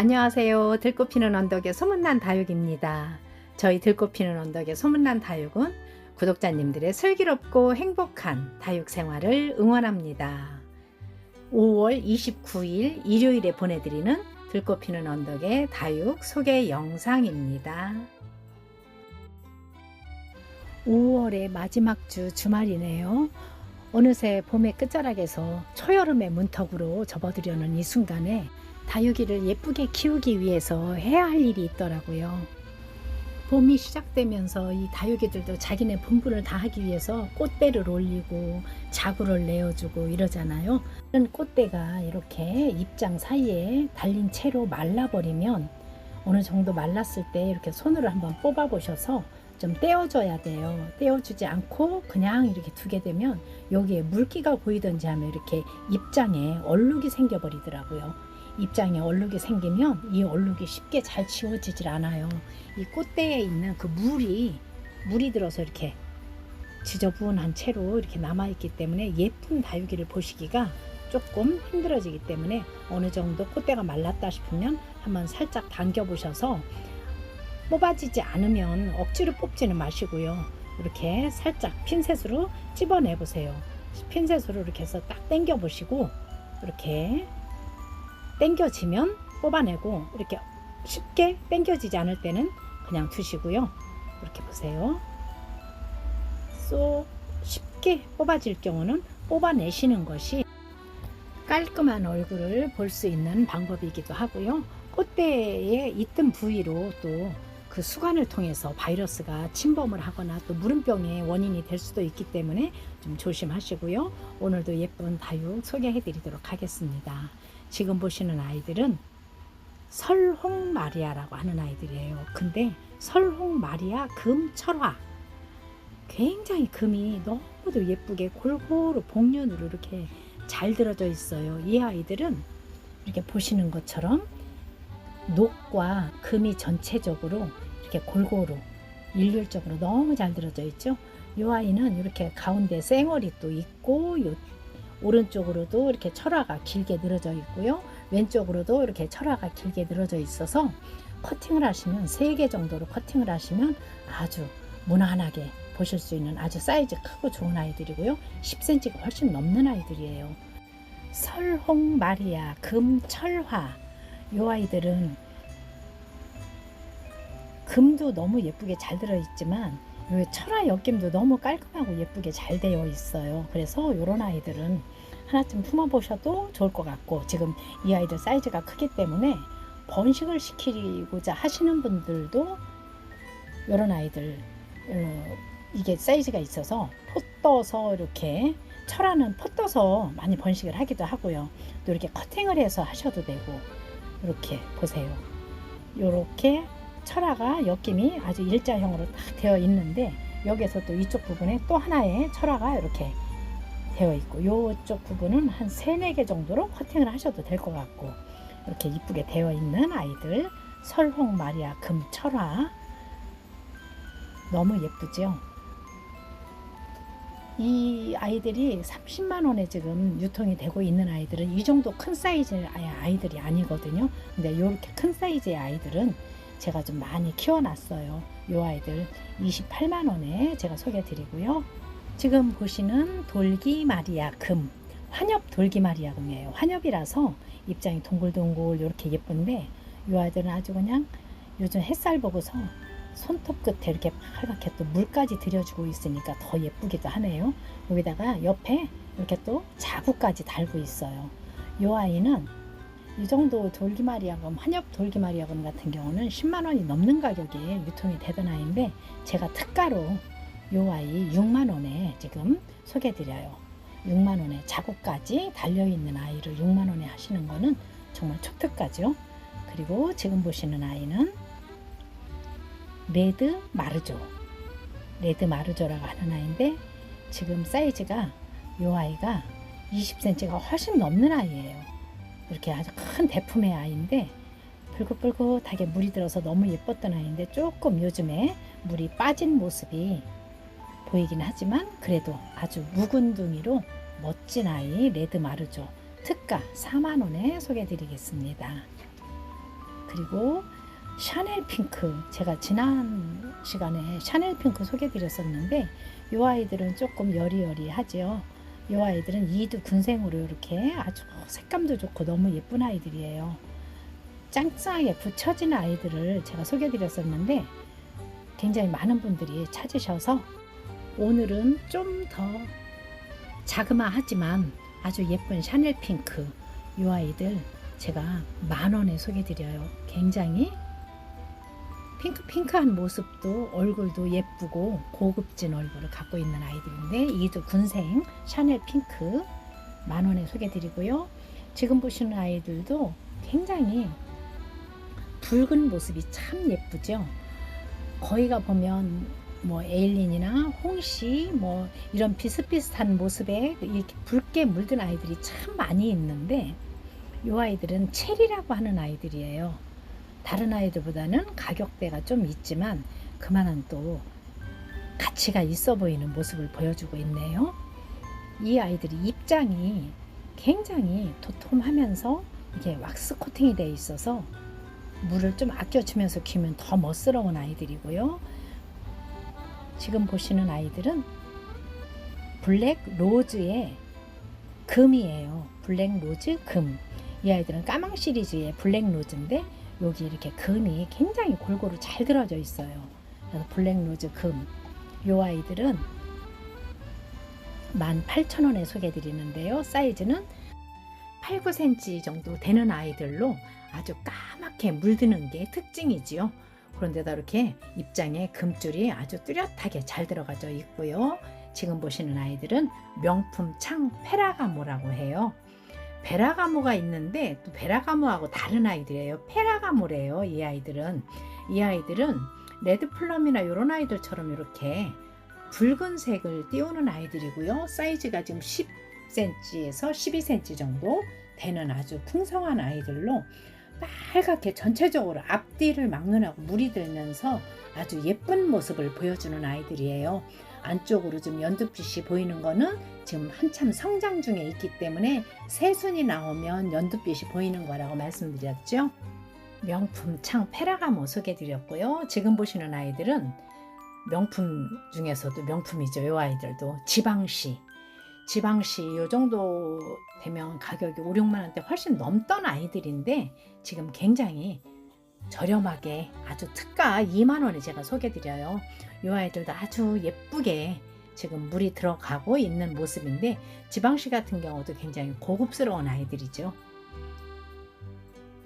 안녕하세요. 들꽃피는 언덕의 소문난 다육입니다. 저희 들꽃피는 언덕의 소문난 다육은 구독자님들의 슬기롭고 행복한 다육 생활을 응원합니다. 5월 29일 일요일에 보내드리는 들꽃피는 언덕의 다육 소개 영상입니다. 5월의 마지막 주 주말이네요. 어느새 봄의 끝자락에서 초여름의 문턱으로 접어들려는 이 순간에 다육이를 예쁘게 키우기 위해서 해야 할 일이 있더라고요. 봄이 시작되면서 이 다육이들도 자기네 본분을 다 하기 위해서 꽃대를 올리고 자구를 내어주고 이러잖아요. 이런 꽃대가 이렇게 잎장 사이에 달린 채로 말라버리면 어느 정도 말랐을 때 이렇게 손으로 한번 뽑아 보셔서 좀 떼어줘야 돼요. 떼어주지 않고 그냥 이렇게 두게 되면 여기에 물기가 보이든지 하면 이렇게 잎장에 얼룩이 생겨버리더라고요. 입장에 얼룩이 생기면 이 얼룩이 쉽게 잘 지워지질 않아요. 이 꽃대에 있는 그 물이 물이 들어서 이렇게 지저분한 채로 이렇게 남아 있기 때문에 예쁜 다육이를 보시기가 조금 힘들어지기 때문에 어느 정도 꽃대가 말랐다 싶으면 한번 살짝 당겨 보셔서 뽑아지지 않으면 억지로 뽑지는 마시고요. 이렇게 살짝 핀셋으로 찝어내 보세요. 핀셋으로 이렇게 해서 딱 당겨 보시고 이렇게 당겨지면 뽑아내고 이렇게 쉽게 당겨지지 않을 때는 그냥 두시고요. 이렇게 보세요. 쏙 쉽게 뽑아질 경우는 뽑아내시는 것이 깔끔한 얼굴을 볼 수 있는 방법이기도 하고요. 꽃대에 있던 부위로 또 그 수관을 통해서 바이러스가 침범을 하거나 또 물음병의 원인이 될 수도 있기 때문에 좀 조심하시고요. 오늘도 예쁜 다육 소개해 드리도록 하겠습니다. 지금 보시는 아이들은 설홍 마리아라고 하는 아이들이에요. 근데 설홍 마리아 금철화 굉장히 금이 너무도 예쁘게 골고루 복륜으로 이렇게 잘 들어져 있어요. 이 아이들은 이렇게 보시는 것처럼 녹과 금이 전체적으로 이렇게 골고루 일률적으로 너무 잘 들어져 있죠. 이 아이는 이렇게 가운데 쌩얼이 또 있고 요 오른쪽으로도 이렇게 철화가 길게 늘어져 있고요. 왼쪽으로도 이렇게 철화가 길게 늘어져 있어서 커팅을 하시면 3개 정도로 커팅을 하시면 아주 무난하게 보실 수 있는 아주 사이즈 크고 좋은 아이들이고요. 10cm가 훨씬 넘는 아이들이에요. 설홍 마리아 금철화 이 아이들은 금도 너무 예쁘게 잘 들어있지만 요 철화 엮임도 너무 깔끔하고 예쁘게 잘 되어 있어요. 그래서 이런 아이들은 하나쯤 품어보셔도 좋을 것 같고 지금 이 아이들 사이즈가 크기 때문에 번식을 시키고자 하시는 분들도 이런 아이들 어, 이게 사이즈가 있어서 포 떠서 이렇게 철화는 포 떠서 많이 번식을 하기도 하고요. 또 이렇게 커팅을 해서 하셔도 되고 이렇게 보세요. 이렇게 철화가 엮임이 아주 일자형으로 딱 되어 있는데 여기에서 또 이쪽 부분에 또 하나의 철화가 이렇게 되어 있고 이쪽 부분은 한 3, 4개 정도로 커팅을 하셔도 될 것 같고 이렇게 이쁘게 되어 있는 아이들 설홍 마리아 금철화. 너무 예쁘죠? 이 아이들이 30만 원에 지금 유통이 되고 있는 아이들은 이 정도 큰 사이즈의 아이들이 아니거든요. 근데 이렇게 큰 사이즈의 아이들은 제가 좀 많이 키워놨어요 이 아이들 28만 원에 제가 소개해 드리고요 지금 보시는 돌기 마리아 금 환엽 돌기 마리아 금이에요. 환엽이라서 입장이 동글동글 이렇게 예쁜데 이 아이들은 아주 그냥 요즘 햇살 보고서 손톱 끝에 이렇게 빨갛게 또 물까지 들여주고 있으니까 더 예쁘기도 하네요. 여기다가 옆에 이렇게 또 자구까지 달고 있어요. 이 아이는 이 정도 돌기마리아금 환엽 돌기마리아금 같은 경우는 10만 원이 넘는 가격에 유통이 되던 아이인데 제가 특가로 요 아이 6만 원에 지금 소개드려요. 6만 원에 자국까지 달려 있는 아이를 6만 원에 하시는 거는 정말 촉특가죠. 그리고 지금 보시는 아이는 레드 마르조. 레드 마르조라고 하는 아이인데 지금 사이즈가 요 아이가 20cm가 훨씬 넘는 아이예요. 이렇게 아주 큰 대품의 아이인데 불긋불긋하게 물이 들어서 너무 예뻤던 아이인데 조금 요즘에 물이 빠진 모습이 보이긴 하지만 그래도 아주 묵은둥이로 멋진 아이 레드 마르조 특가 4만원에 소개해 드리겠습니다. 그리고 샤넬 핑크 제가 지난 시간에 샤넬 핑크 소개드렸었는데 이 아이들은 조금 여리여리하죠. 이 아이들은 이두 군생으로 이렇게 아주 색감도 좋고 너무 예쁜 아이들이에요. 짱짱하게 붙여진 아이들을 제가 소개드렸었는데 굉장히 많은 분들이 찾으셔서 오늘은 좀 더 자그마하지만 아주 예쁜 샤넬 핑크 이 아이들 제가 만 원에 소개드려요. 굉장히 핑크핑크한 모습도 얼굴도 예쁘고 고급진 얼굴을 갖고 있는 아이들인데 이도 군생 샤넬 핑크 만 원에 소개드리고요. 지금 보시는 아이들도 굉장히 붉은 모습이 참 예쁘죠. 거기가 보면 뭐 에일린이나 홍시 뭐 이런 비슷비슷한 모습에 이렇게 붉게 물든 아이들이 참 많이 있는데 이 아이들은 체리라고 하는 아이들이에요. 다른 아이들보다는 가격대가 좀 있지만 그만한 또 가치가 있어 보이는 모습을 보여주고 있네요. 이 아이들이 입장이 굉장히 도톰하면서 이게 왁스 코팅이 되어 있어서 물을 좀 아껴주면서 키우면 더 멋스러운 아이들이고요. 지금 보시는 아이들은 블랙 로즈의 금이에요. 블랙 로즈 금. 이 아이들은 까망 시리즈의 블랙 로즈인데 여기 이렇게 금이 굉장히 골고루 잘 들어져 있어요. 그래서 블랙 로즈 금. 요 아이들은 18,000원에 소개해 드리는데요. 사이즈는 8, 9cm 정도 되는 아이들로 아주 까맣게 물드는 게 특징이지요. 그런데다 이렇게 입장에 금줄이 아주 뚜렷하게 잘 들어가져 있고요. 지금 보시는 아이들은 명품 창 페라가모라고 해요. 베라가모가 있는데 또 베라가모하고 다른 아이들이에요. 페라가모래요. 이 아이들은 이 아이들은 레드플럼이나 이런 아이들처럼 이렇게 붉은색을 띄우는 아이들이고요. 사이즈가 지금 10cm에서 12cm 정도 되는 아주 풍성한 아이들로 빨갛게 전체적으로 앞뒤를 막론하고 물이 들면서 아주 예쁜 모습을 보여주는 아이들이에요. 안쪽으로 좀 연두빛이 보이는 거는 지금 한참 성장 중에 있기 때문에 새순이 나오면 연두빛이 보이는 거라고 말씀드렸죠. 명품 창 페라가모 소개드렸고요. 지금 보시는 아이들은 명품 중에서도 명품이죠. 이 아이들도 지방시. 지방시 이 정도 되면 가격이 5, 6만 원대 훨씬 넘던 아이들인데 지금 굉장히 저렴하게 아주 특가 2만 원에 제가 소개드려요. 이 아이들도 아주 예쁘게 지금 물이 들어가고 있는 모습인데 지방시 같은 경우도 굉장히 고급스러운 아이들이죠.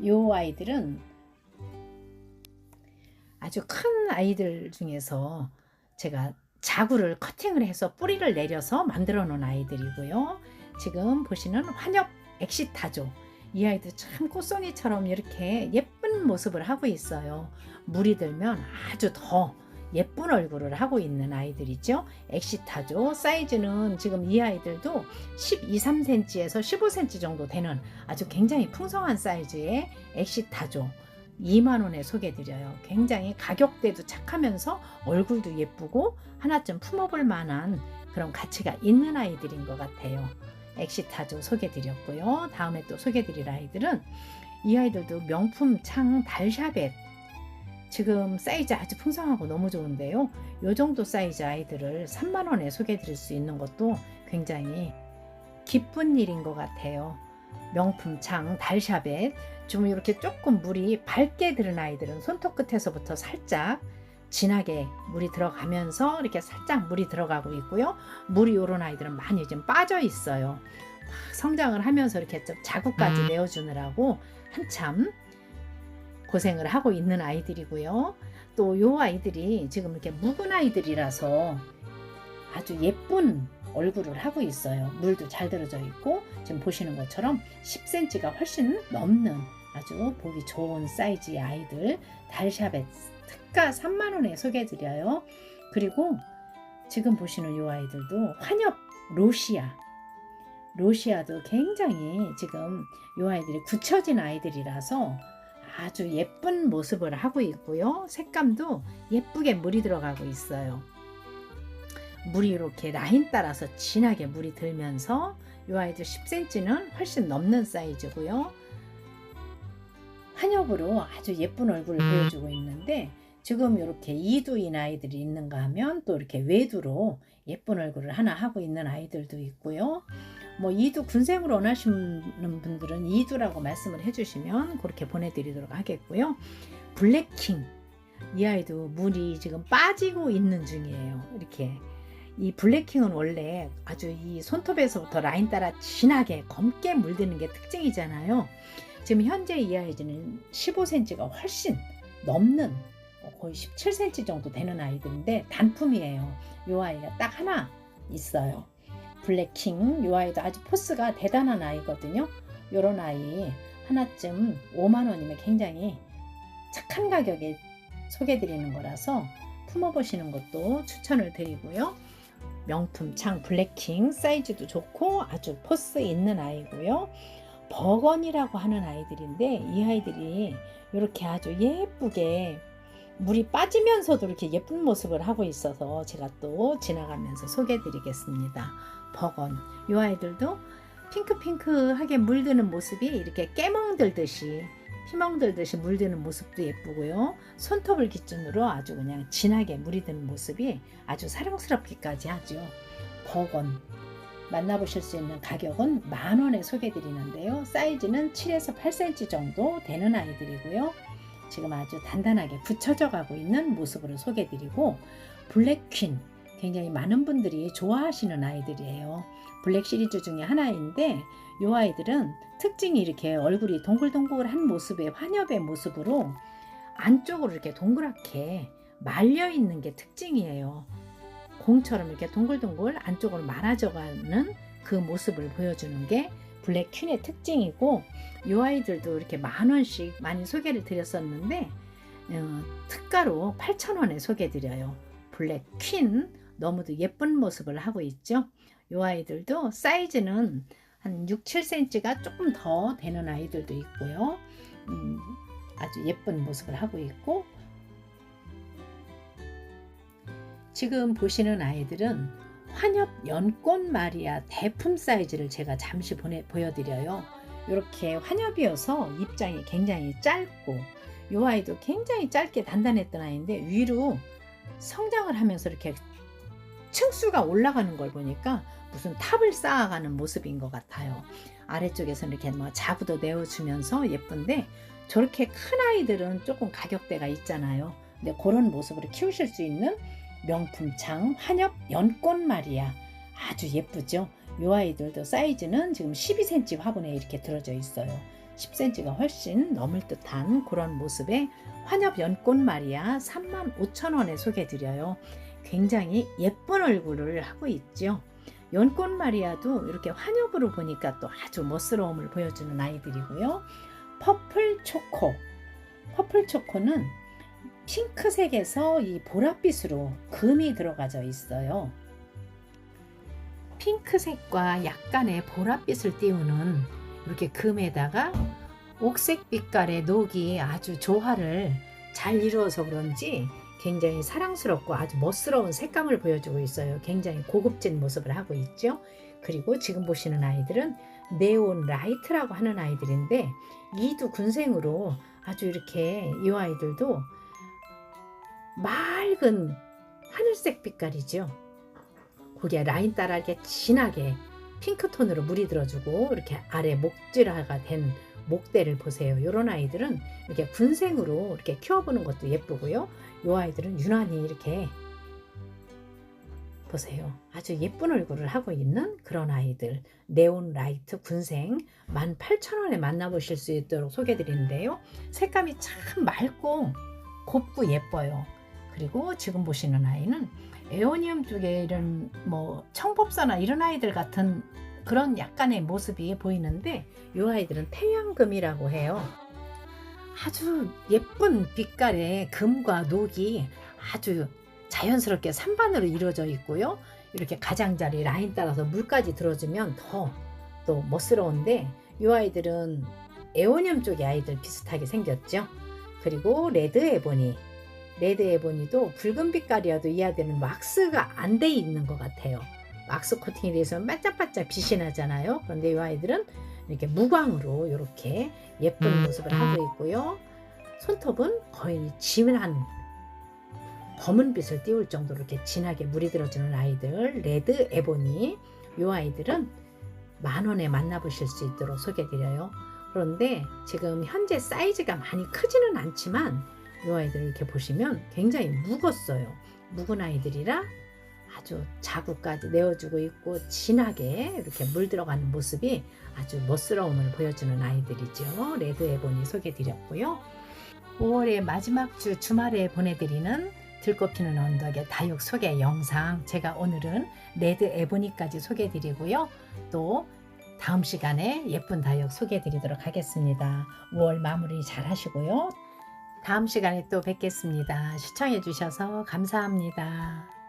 이 아이들은 아주 큰 아이들 중에서 제가 자구를 커팅을 해서 뿌리를 내려서 만들어 놓은 아이들이고요. 지금 보시는 환엽 엑시타조. 이 아이들 참 꽃송이처럼 이렇게 예쁜 모습을 하고 있어요. 물이 들면 아주 더 예쁜 얼굴을 하고 있는 아이들이죠. 엑시타조 사이즈는 지금 이 아이들도 12, 3cm에서 15cm 정도 되는 아주 굉장히 풍성한 사이즈의 엑시타조 2만원에 소개드려요. 굉장히 가격대도 착하면서 얼굴도 예쁘고 하나쯤 품어볼 만한 그런 가치가 있는 아이들인 것 같아요. 엑시타조 소개드렸고요. 다음에 또 소개드릴 아이들은 이 아이들도 명품 창 달샤벳 지금 사이즈 아주 풍성하고 너무 좋은데요. 이 정도 사이즈 아이들을 3만 원에 소개드릴 수 있는 것도 굉장히 기쁜 일인 것 같아요. 명품 창 달샤벳 좀 이렇게 조금 물이 밝게 들은 아이들은 손톱 끝에서부터 살짝 진하게 물이 들어가면서 이렇게 살짝 물이 들어가고 있고요. 물이 오른 아이들은 많이 좀 빠져 있어요. 성장을 하면서 이렇게 좀 자국까지 음. 내어주느라고 한참 고생을 하고 있는 아이들이고요. 또 요 아이들이 지금 이렇게 묵은 아이들이라서 아주 예쁜 얼굴을 하고 있어요. 물도 잘 들어져 있고 지금 보시는 것처럼 10cm가 훨씬 넘는 아주 보기 좋은 사이즈의 아이들 달샤벳 특가 3만원에 소개해드려요. 그리고 지금 보시는 이 아이들도 환엽 로시아 로시아도 굉장히 지금 이 아이들이 굳혀진 아이들이라서 아주 예쁜 모습을 하고 있고요. 색감도 예쁘게 물이 들어가고 있어요. 물이 이렇게 라인 따라서 진하게 물이 들면서 이 아이들 10cm는 훨씬 넘는 사이즈고요. 환엽으로 아주 예쁜 얼굴을 보여주고 있는데 지금 이렇게 이두인 아이들이 있는가 하면 또 이렇게 외두로 예쁜 얼굴을 하나 하고 있는 아이들도 있고요. 뭐 이두 군생으로 원하시는 분들은 이두라고 말씀을 해주시면 그렇게 보내드리도록 하겠고요. 블랙킹 이 아이도 물이 지금 빠지고 있는 중이에요. 이렇게 이 블랙킹은 원래 아주 이 손톱에서부터 라인 따라 진하게 검게 물드는 게 특징이잖아요. 지금 현재 이 아이는 15cm가 훨씬 넘는 어, 거의 17cm 정도 되는 아이들인데 단품이에요. 이 아이가 딱 하나 있어요. 블랙킹 이 아이도 아주 포스가 대단한 아이거든요. 요런 아이 하나쯤 5만 원이면 굉장히 착한 가격에 소개드리는 거라서 품어보시는 것도 추천을 드리고요. 명품 창 블랙킹 사이즈도 좋고 아주 포스 있는 아이고요. 버건이라고 하는 아이들인데 이 아이들이 이렇게 아주 예쁘게 물이 빠지면서도 이렇게 예쁜 모습을 하고 있어서 제가 또 지나가면서 소개해 드리겠습니다. 버건. 이 아이들도 핑크핑크하게 물드는 모습이 이렇게 깨멍들듯이 피멍들듯이 물드는 모습도 예쁘고요. 손톱을 기준으로 아주 그냥 진하게 물이 드는 모습이 아주 사랑스럽기까지 하죠. 버건. 만나보실 수 있는 가격은 만 원에 소개드리는데요. 사이즈는 7에서 8cm 정도 되는 아이들이고요. 지금 아주 단단하게 붙여져 가고 있는 모습으로 소개드리고 블랙퀸 굉장히 많은 분들이 좋아하시는 아이들이에요. 블랙 시리즈 중에 하나인데 이 아이들은 특징이 이렇게 얼굴이 동글동글한 모습의 환엽의 모습으로 안쪽으로 이렇게 동그랗게 말려 있는 게 특징이에요. 공처럼 이렇게 동글동글 안쪽으로 말아져가는 그 모습을 보여주는 게 블랙 퀸의 특징이고 이 아이들도 이렇게 만 원씩 많이 소개를 드렸었는데 어, 특가로 8,000원에 소개드려요. 블랙 퀸 너무도 예쁜 모습을 하고 있죠. 이 아이들도 사이즈는 한 6, 7cm가 조금 더 되는 아이들도 있고요. 음, 아주 예쁜 모습을 하고 있고 지금 보시는 아이들은 환엽 연꽃 마리아 대품 사이즈를 제가 잠시 보내, 보여드려요. 이렇게 환엽이어서 입장이 굉장히 짧고 이 아이도 굉장히 짧게 단단했던 아이인데 위로 성장을 하면서 이렇게 층수가 올라가는 걸 보니까 무슨 탑을 쌓아가는 모습인 것 같아요. 아래쪽에서 이렇게 뭐 자구도 내어주면서 예쁜데 저렇게 큰 아이들은 조금 가격대가 있잖아요. 근데 그런 모습으로 키우실 수 있는 명품창 환엽 연꽃 말이야. 아주 예쁘죠? 이 아이들도 사이즈는 지금 12cm 화분에 이렇게 들어져 있어요. 10cm가 훨씬 넘을 듯한 그런 모습의 환엽 연꽃 말이야 35,000원에 소개드려요. 굉장히 예쁜 얼굴을 하고 있죠. 연꽃 마리아도 이렇게 환엽으로 보니까 또 아주 멋스러움을 보여주는 아이들이고요. 퍼플 초코. 퍼플 초코는 핑크색에서 이 보랏빛으로 금이 들어가져 있어요. 핑크색과 약간의 보랏빛을 띄우는 이렇게 금에다가 옥색 빛깔의 녹이 아주 조화를 잘 이루어서 그런지 굉장히 사랑스럽고 아주 멋스러운 색감을 보여주고 있어요. 굉장히 고급진 모습을 하고 있죠. 그리고 지금 보시는 아이들은 네온 라이트라고 하는 아이들인데 이두 군생으로 아주 이렇게 이 아이들도 맑은 하늘색 빛깔이죠. 거기에 라인 따라 이렇게 진하게 핑크톤으로 물이 들어주고 이렇게 아래 목질화가 된 목대를 보세요. 이런 아이들은 이렇게 군생으로 이렇게 키워보는 것도 예쁘고요. 이 아이들은 유난히 이렇게 보세요. 아주 예쁜 얼굴을 하고 있는 그런 아이들. 네온 라이트 군생 18,000원에 만나보실 수 있도록 소개드리는데요. 색감이 참 맑고 곱고 예뻐요. 그리고 지금 보시는 아이는 에오니움 쪽에 이런 뭐 청법사나 이런 아이들 같은 그런 약간의 모습이 보이는데 이 아이들은 태양금이라고 해요. 아주 예쁜 빛깔의 금과 녹이 아주 자연스럽게 산반으로 이루어져 있고요. 이렇게 가장자리 라인 따라서 물까지 들어주면 더 또 멋스러운데 이 아이들은 에오니움 쪽의 아이들 비슷하게 생겼죠. 그리고 레드 에보니 레드 에보니도 붉은 빛깔이어도 이 아이들은 왁스가 안 돼 있는 것 같아요. 왁스 코팅에 대해서 반짝반짝 빛이 나잖아요. 그런데 이 아이들은 이렇게 무광으로 이렇게 예쁜 음. 모습을 하고 있고요. 손톱은 거의 진한 검은 빛을 띄울 정도로 이렇게 진하게 물이 들어주는 아이들 레드 에보니 이 아이들은 만 원에 만나보실 수 있도록 소개드려요. 그런데 지금 현재 사이즈가 많이 크지는 않지만 이 아이들 이렇게 보시면 굉장히 묵었어요. 묵은 아이들이라 아주 자구까지 내어주고 있고 진하게 이렇게 물 들어가는 모습이 아주 멋스러움을 보여주는 아이들이죠. 레드 에보니 소개드렸고요. 5월의 마지막 주 주말에 보내드리는 들꽃피는 언덕의 다육 소개 영상 제가 오늘은 레드 에보니까지 소개드리고요. 또 다음 시간에 예쁜 다육 소개드리도록 하겠습니다. 5월 마무리 잘 하시고요. 다음 시간에 또 뵙겠습니다. 시청해 주셔서 감사합니다.